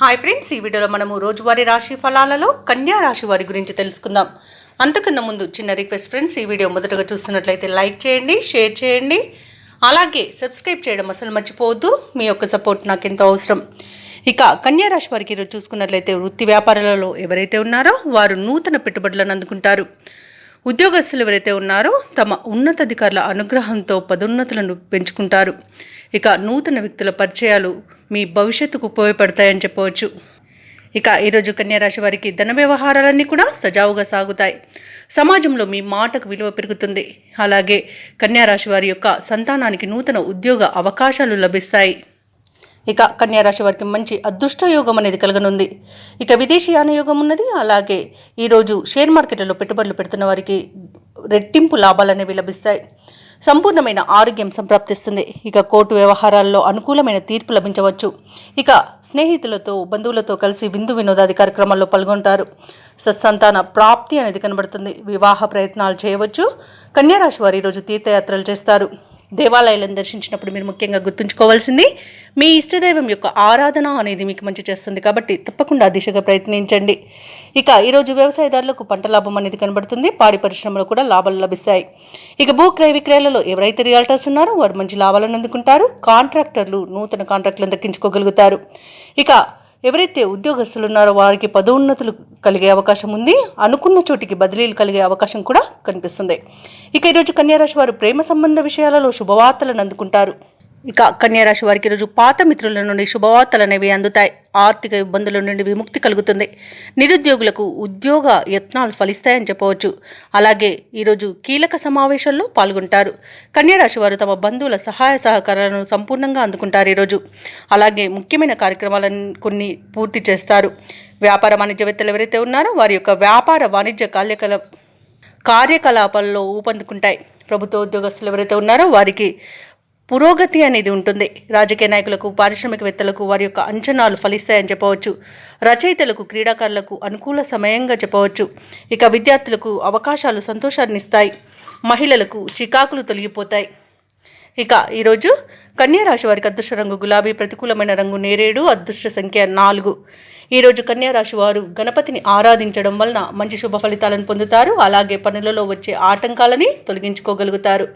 Hi friends ఈ వీడియోలో మనము రోజువారీ రాశి ఫలాలలో కన్యా రాశి వారి గురించి తెలుసుకుందాం. అంతకన్నా ముందు చిన్న రిక్వెస్ట్ ఫ్రెండ్స్ ఈ వీడియో మొదటగా చూస్తున్నట్లయితే లైక్ చేయండి షేర్ చేయండి. అలాగే సబ్స్క్రైబ్ చేయడం అసలు మర్చిపోవద్దు మీ యొక్క సపోర్ట్ నాకు ఎంతో అవసరం. ఇక కన్యా రాశి వారికి ఈరోజు చూసుకున్నట్లయితే వృత్తి వ్యాపారాలలో ఎవరైతే ఉన్నారో వారు నూతన పెట్టుబడులను అందుకుంటారు. ఉద్యోగస్తులు ఎవరైతే ఉన్నారో తమ ఉన్నతాధికారుల అనుగ్రహంతో పదోన్నతులను పెంచుకుంటారు. ఇక నూతన వ్యక్తుల పరిచయాలు మీ భవిష్యత్తుకు ఉపయోగపడతాయని చెప్పవచ్చు. ఇక ఈరోజు కన్యారాశి వారికి ధన వ్యవహారాలన్నీ కూడా సజావుగా సాగుతాయి. సమాజంలో మీ మాటకు విలువ పెరుగుతుంది. అలాగే కన్యారాశి వారి యొక్క సంతానానికి నూతన ఉద్యోగ అవకాశాలు లభిస్తాయి. ఇక కన్యారాశి వారికి మంచి అదృష్ట యోగం అనేది కలగనుంది. ఇక విదేశీ యోగం ఉన్నది. అలాగే ఈరోజు షేర్ మార్కెట్లలో పెట్టుబడులు పెడుతున్న వారికి రెట్టింపు లాభాలు అనేవి లభిస్తాయి. సంపూర్ణమైన ఆరోగ్యం సంప్రాప్తిస్తుంది. ఇక కోర్టు వ్యవహారాల్లో అనుకూలమైన తీర్పు లభించవచ్చు. ఇక స్నేహితులతో బంధువులతో కలిసి విందు వినోదాది కార్యక్రమాల్లో పాల్గొంటారు. సత్సంతాన ప్రాప్తి అనేది కనబడుతుంది. వివాహ ప్రయత్నాలు చేయవచ్చు. కన్యారాశి వారు ఈరోజు తీర్థయాత్రలు చేస్తారు. దేవాలయాలను దర్శించినప్పుడు మీరు ముఖ్యంగా గుర్తుంచుకోవాల్సింది మీ ఇష్టదైవం యొక్క ఆరాధన అనేది మీకు మంచి చేస్తుంది కాబట్టి తప్పకుండా ఆ దిశగా ప్రయత్నించండి. ఇక ఈరోజు వ్యవసాయదారులకు పంట లాభం అనేది కనబడుతుంది పాడి పరిశ్రమలో కూడా లాభాలు లభిస్తాయి. ఇక భూ క్రయ విక్రయాలలో ఎవరైతే రియాల్టర్స్ ఉన్నారో వారు మంచి లాభాలను అందుకుంటారు కాంట్రాక్టర్లు నూతన కాంట్రాక్టులను దక్కించుకోగలుగుతారు. ఇక ఎవరైతే ఉద్యోగస్తులు ఉన్నారో వారికి పదోన్నతులు కలిగే అవకాశం ఉంది అనుకున్న చోటికి బదిలీలు కలిగే అవకాశం కూడా కనిపిస్తుంది. ఇక ఈరోజు కన్యారాశి వారు ప్రేమ సంబంధ విషయాలలో శుభవార్తలను అందుకుంటారు. ఇక కన్యారాశి వారికి ఈరోజు పాత మిత్రుల నుండి శుభవార్తలు అనేవి అందుతాయి. ఆర్థిక ఇబ్బందుల నుండి విముక్తి కలుగుతుంది. నిరుద్యోగులకు ఉద్యోగ యత్నాలు ఫలిస్తాయని చెప్పవచ్చు. అలాగే ఈరోజు కీలక సమావేశాల్లో పాల్గొంటారు. కన్యారాశి వారు తమ బంధువుల సహాయ సహకారాలను సంపూర్ణంగా అందుకుంటారు ఈరోజు. అలాగే ముఖ్యమైన కార్యక్రమాలను కొన్ని పూర్తి చేస్తారు. వ్యాపార వాణిజ్యవేత్తలు ఎవరైతే ఉన్నారో వారి యొక్క వ్యాపార వాణిజ్య కార్యకలా కార్యకలాపాల్లో ఊపందుకుంటాయి. ప్రభుత్వ ఉద్యోగస్తులు ఎవరైతే ఉన్నారో వారికి పురోగతి అనేది ఉంటుంది. రాజకీయ నాయకులకు పారిశ్రామికవేత్తలకు వారి యొక్క అంచనాలు ఫలిస్తాయని చెప్పవచ్చు. రచయితలకు క్రీడాకారులకు అనుకూల సమయంగా చెప్పవచ్చు. ఇక విద్యార్థులకు అవకాశాలు సంతోషాన్ని ఇస్తాయి. మహిళలకు చికాకులు తొలగిపోతాయి. ఇక ఈరోజు కన్యా రాశి వారికి అదృష్ట రంగు గులాబీ ప్రతికూలమైన రంగు నేరేడు అదృష్ట సంఖ్య నాలుగు. ఈరోజు కన్యా రాశి వారు గణపతిని ఆరాధించడం వలన మంచి శుభ ఫలితాలను పొందుతారు. అలాగే పనులలో వచ్చే ఆటంకాలని తొలగించుకోగలుగుతారు.